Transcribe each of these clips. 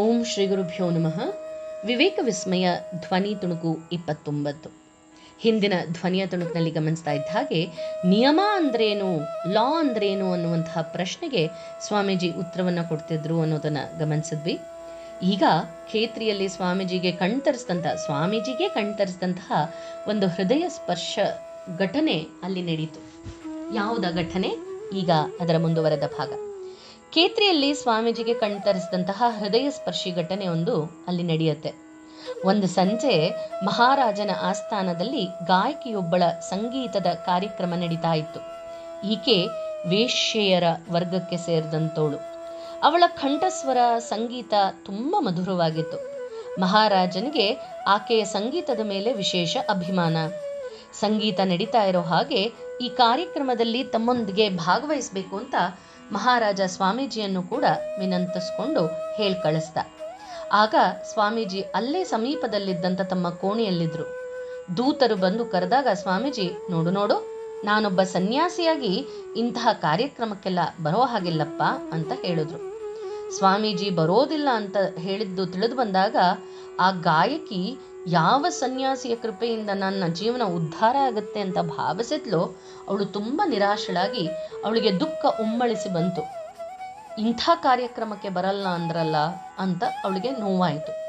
ಓಂ ಶ್ರೀ ಗುರುಭ್ಯೋ ನಮಃ. ವಿವೇಕ ವಿಸ್ಮಯ ಧ್ವನಿ ತುಣುಕು ಇಪ್ಪತ್ತೊಂಬತ್ತು. ಹಿಂದಿನ ಧ್ವನಿಯ ತುಣುಕಿನಲ್ಲಿ ಗಮನಿಸ್ತಾ ಇದ್ದ ಹಾಗೆ, ನಿಯಮ ಅಂದ್ರೇನು, ಲಾ ಅಂದ್ರೇನು ಅನ್ನುವಂತಹ ಪ್ರಶ್ನೆಗೆ ಸ್ವಾಮೀಜಿ ಉತ್ತರವನ್ನು ಕೊಡ್ತಿದ್ರು ಅನ್ನೋದನ್ನ ಗಮನಿಸಿದ್ವಿ. ಈಗ ಖೇತ್ರಿಯಲ್ಲಿ ಸ್ವಾಮೀಜಿಗೆ ಕಣ್ತರಿಸಿದಂತಹ ಸ್ವಾಮೀಜಿಗೆ ಕಣ್ತರಿಸಿದಂತಹ ಒಂದು ಹೃದಯ ಸ್ಪರ್ಶ ಘಟನೆ ಅಲ್ಲಿ ನಡೀತು. ಯಾವುದ ಘಟನೆ? ಈಗ ಅದರ ಮುಂದುವರೆದ ಭಾಗ. ಕೇತ್ರಿಯಲ್ಲಿ ಸ್ವಾಮೀಜಿಗೆ ಕಣ್ತರಿಸಿದಂತಹ ಹೃದಯ ಸ್ಪರ್ಶಿ ಘಟನೆ ಒಂದು ಅಲ್ಲಿ ನಡೆಯುತ್ತೆ. ಒಂದು ಸಂಜೆ ಮಹಾರಾಜನ ಆಸ್ಥಾನದಲ್ಲಿ ಗಾಯಕಿಯೊಬ್ಬಳ ಸಂಗೀತದ ಕಾರ್ಯಕ್ರಮ ನಡೀತಾ ಇತ್ತು. ಈಕೆ ವೇಶ್ಯೆಯರ ವರ್ಗಕ್ಕೆ ಸೇರಿದಂತೋಳು ಅವಳ ಕಂಠಸ್ವರ ಸಂಗೀತ ತುಂಬ ಮಧುರವಾಗಿತ್ತು. ಮಹಾರಾಜನಿಗೆ ಆಕೆಯ ಸಂಗೀತದ ಮೇಲೆ ವಿಶೇಷ ಅಭಿಮಾನ. ಸಂಗೀತ ನಡೀತಾ ಇರೋ ಹಾಗೆ ಈ ಕಾರ್ಯಕ್ರಮದಲ್ಲಿ ತಮ್ಮೊಂದಿಗೆ ಭಾಗವಹಿಸಬೇಕು ಅಂತ ಮಹಾರಾಜ ಸ್ವಾಮೀಜಿಯನ್ನು ಕೂಡ ವಿನಂತಿಸ್ಕೊಂಡು ಹೇಳ್ ಕಳಿಸ್ದ ಆಗ ಸ್ವಾಮೀಜಿ ಅಲ್ಲೇ ಸಮೀಪದಲ್ಲಿದ್ದಂಥ ತಮ್ಮ ಕೋಣೆಯಲ್ಲಿದ್ದರು ದೂತರು ಬಂದು ಕರೆದಾಗ, ಸ್ವಾಮೀಜಿ, ನೋಡು ನೋಡು, ನಾನೊಬ್ಬ ಸನ್ಯಾಸಿಯಾಗಿ ಇಂತಹ ಕಾರ್ಯಕ್ರಮಕ್ಕೆಲ್ಲ ಬರೋ ಹಾಗಿಲ್ಲಪ್ಪ ಅಂತ ಹೇಳಿದ್ರು. ಸ್ವಾಮೀಜಿ ಬರೋದಿಲ್ಲ ಅಂತ ಹೇಳಿದ್ದು ತಿಳಿದು ಬಂದಾಗ, ಆ ಗಾಯಕಿ ಯಾವ ಸನ್ಯಾಸಿಯ ಕೃಪೆಯಿಂದ ನನ್ನ ಜೀವನ ಉದ್ಧಾರ ಆಗುತ್ತೆ ಅಂತ ಭಾವಿಸಿದ್ಲೋ ಅವಳು ತುಂಬ ನಿರಾಶಳಾಗಿ ಅವಳಿಗೆ ದುಃಖ ಉಮ್ಮಳಿಸಿ ಬಂತು. ಇಂಥ ಕಾರ್ಯಕ್ರಮಕ್ಕೆ ಬರಲ್ಲ ಅಂದ್ರಲ್ಲ ಅಂತ ಅವಳಿಗೆ ನೋವಾಯಿತು.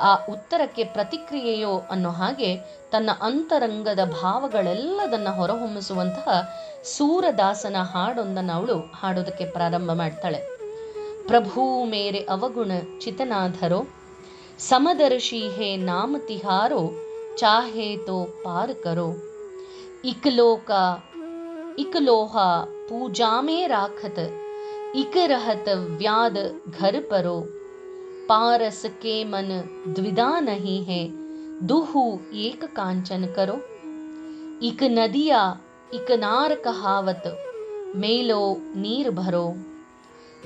ಆ ಉತ್ತರಕ್ಕೆ ಪ್ರತಿಕ್ರಿಯೆಯೋ ಅನ್ನೋ ಹಾಗೆ ತನ್ನ ಅಂತರಂಗದ ಭಾವಗಳೆಲ್ಲದನ್ನ ಹೊರಹೊಮ್ಮಿಸುವಂತಹ ಸೂರದಾಸನ ಹಾಡೊಂದನ್ನು ಅವಳು ಹಾಡೋದಕ್ಕೆ ಪ್ರಾರಂಭ ಮಾಡ್ತಾಳೆ. ಪ್ರಭು, ಮೇರೆ ಅವಗುಣ ಚಿತನಾಧರೋ समदर्शी है नाम तिहारो, चाहे तो पार करो। इकलो का इकलोहा पूजा में राखत, इक रहत व्याद घर परो। पारस के मन द्विधा नहीं है, दुहु एक कांचन करो। इक नदिया, इक नार कहावत, मेलो नीर भरो।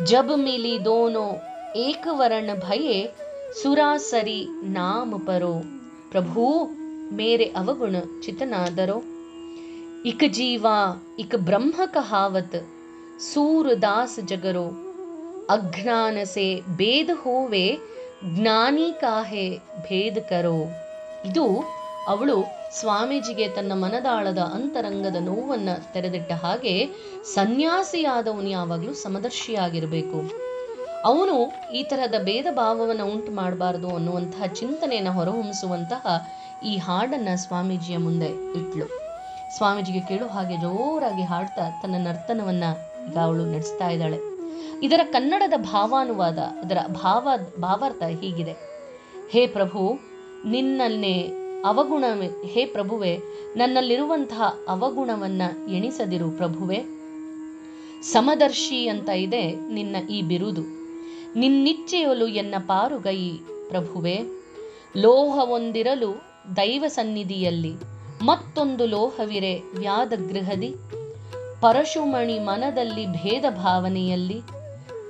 जब मिली दोनों, एक वरण भये सुरासरी नाम परो प्रभु मेरे अवगुण चितनादरो इक जीवा इक ब्रह्म कहावत सूरदास जगरो अज्ञान से भेद होवे ಜ್ಞಾನಿ ಕಾಹೆ ಭೇದ ಕರೋ ಇದು ಅವಳು ಸ್ವಾಮೀಜಿಗೆ ತನ್ನ ಮನದಾಳದ ಅಂತರಂಗದ ನೋವನ್ನ ತೆರೆದಿಟ್ಟ ಹಾಗೆ ಸನ್ಯಾಸಿಯಾದವನು ಯಾವಾಗಲೂ ಸಮದರ್ಶಿಯಾಗಿರಬೇಕು ಅವನು ಈ ತರಹದ ಭೇದ ಭಾವವನ್ನು ಉಂಟು ಮಾಡಬಾರದು ಅನ್ನುವಂತಹ ಚಿಂತನೆಯನ್ನು ಹೊರಹೊಮ್ಮಿಸುವಂತಹ ಈ ಹಾಡನ್ನ ಸ್ವಾಮೀಜಿಯ ಮುಂದೆ ಇಟ್ಲು. ಸ್ವಾಮೀಜಿಗೆ ಕೇಳು ಹಾಗೆ ಜೋರಾಗಿ ಹಾಡ್ತಾ ತನ್ನ ನರ್ತನವನ್ನ ಈಗ ಅವಳು ನಡೆಸ್ತಾ ಇದ್ದಾಳೆ. ಇದರ ಕನ್ನಡದ ಭಾವಾನುವಾದ, ಅದರ ಭಾವ, ಭಾವಾರ್ಥ ಹೀಗಿದೆ. ಹೇ ಪ್ರಭು, ನಿನ್ನನ್ನೇ ಅವಗುಣ ಹೇ ಪ್ರಭುವೆ, ನನ್ನಲ್ಲಿರುವಂತಹ ಅವಗುಣವನ್ನ ಎಣಿಸದಿರು ಪ್ರಭುವೆ. ಸಮದರ್ಶಿ ಅಂತ ಇದೆ ನಿನ್ನ ಈ ಬಿರುದು. ನಿನ್ನಿಚ್ಛೆಯೊಲು ಎನ್ನ ಪಾರುಗೈ ಪ್ರಭುವೆ. ಲೋಹವೊಂದಿರಲು ದೈವ ಸನ್ನಿಧಿಯಲ್ಲಿ ಮತ್ತೊಂದು ಲೋಹವಿರೆ ವ್ಯಾದ ಗೃಹದಿ ಪರಶುಮಣಿ ಮನದಲ್ಲಿ ಭೇದ ಭಾವನೆಯಲ್ಲಿ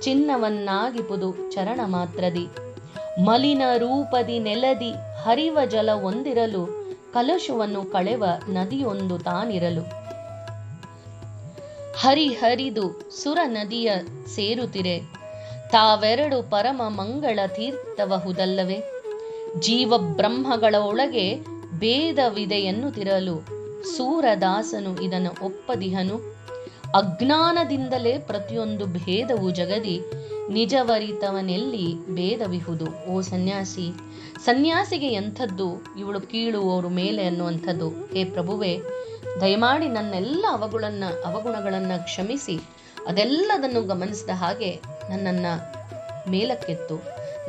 ಚಿನ್ನವನ್ನಾಗಿಪುದು ಚರಣ ಮಾತ್ರದಿ. ಮಲಿನ ರೂಪದಿ ನೆಲದಿ ಹರಿವ ಜಲ ಒಂದಿರಲು ಕಲಶವನ್ನು ಕಳೆವ ನದಿಯೊಂದು ತಾನಿರಲು. ಹರಿಹರಿದು ಸುರ ನದಿಯ ಸೇರುತ್ತಿರೆ. ತಾವೆರಡು ಪರಮ ಮಂಗಳ ತೀರ್ಥವಹುದಲ್ಲವೇ? ಜೀವ ಬ್ರಹ್ಮಗಳ ಒಳಗೆ ಭೇದವಿದೆಯನ್ನು ತಿರಲು ಸೂರದಾಸನು ಇದನ್ನು ಒಪ್ಪದಿಹನು. ಅಜ್ಞಾನದಿಂದಲೇ ಪ್ರತಿಯೊಂದು ಭೇದವು ಜಗದಿ, ನಿಜವರಿತವನೆಲ್ಲಿ ಭೇದವಿಹುದು. ಓ ಸನ್ಯಾಸಿ, ಸನ್ಯಾಸಿಗೆ ಎಂಥದ್ದು ಇವಳು ಕೀಳುವವರು ಮೇಲೆ ಅನ್ನುವಂಥದ್ದು? ಹೇ ಪ್ರಭುವೆ, ದಯಮಾಡಿ ನನ್ನೆಲ್ಲ ಅವಗುಳನ್ನ, ಅವಗುಣಗಳನ್ನ ಕ್ಷಮಿಸಿ, ಅದೆಲ್ಲದನ್ನು ಗಮನಿಸಿದ ಹಾಗೆ ನನ್ನನ್ನ ಮೇಲಕ್ಕೆತ್ತು,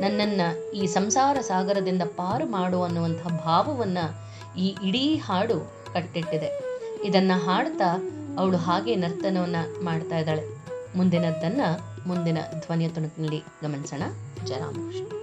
ನನ್ನನ್ನು ಈ ಸಂಸಾರ ಸಾಗರದಿಂದ ಪಾರು ಮಾಡು ಅನ್ನುವಂಥ ಭಾವವನ್ನು ಈ ಇಡೀ ಹಾಡು ಕಟ್ಟಿಟ್ಟಿದೆ. ಇದನ್ನು ಹಾಡ್ತಾ ಅವಳು ಹಾಗೆ ನರ್ತನವನ್ನು ಮಾಡ್ತಾ ಇದ್ದಾಳೆ. ಮುಂದಿನದ್ದನ್ನು, ಮುಂದಿನ ಧ್ವನಿಯ ತುಣುಕಿನಲ್ಲಿ ಗಮನಿಸೋಣ. ಜಯ ರಾಮಕೃಷ್ಣ